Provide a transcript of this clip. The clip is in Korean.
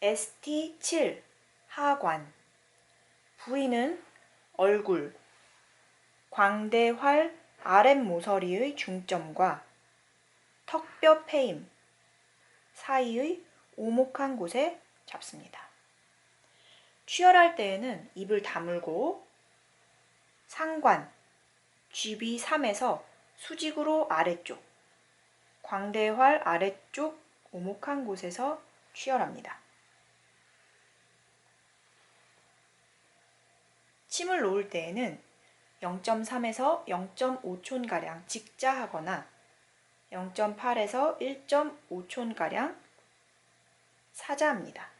ST7 하관 부위는 얼굴 광대활 아랫모서리의 중점과 턱뼈 패임 사이의 오목한 곳에 잡습니다. 취혈할 때에는 입을 다물고 상관 GB3에서 수직으로 아래쪽 광대활 아래쪽 오목한 곳에서 취혈합니다. 침을 놓을 때에는 0.3에서 0.5촌가량 직자하거나 0.8에서 1.5촌가량 사자합니다.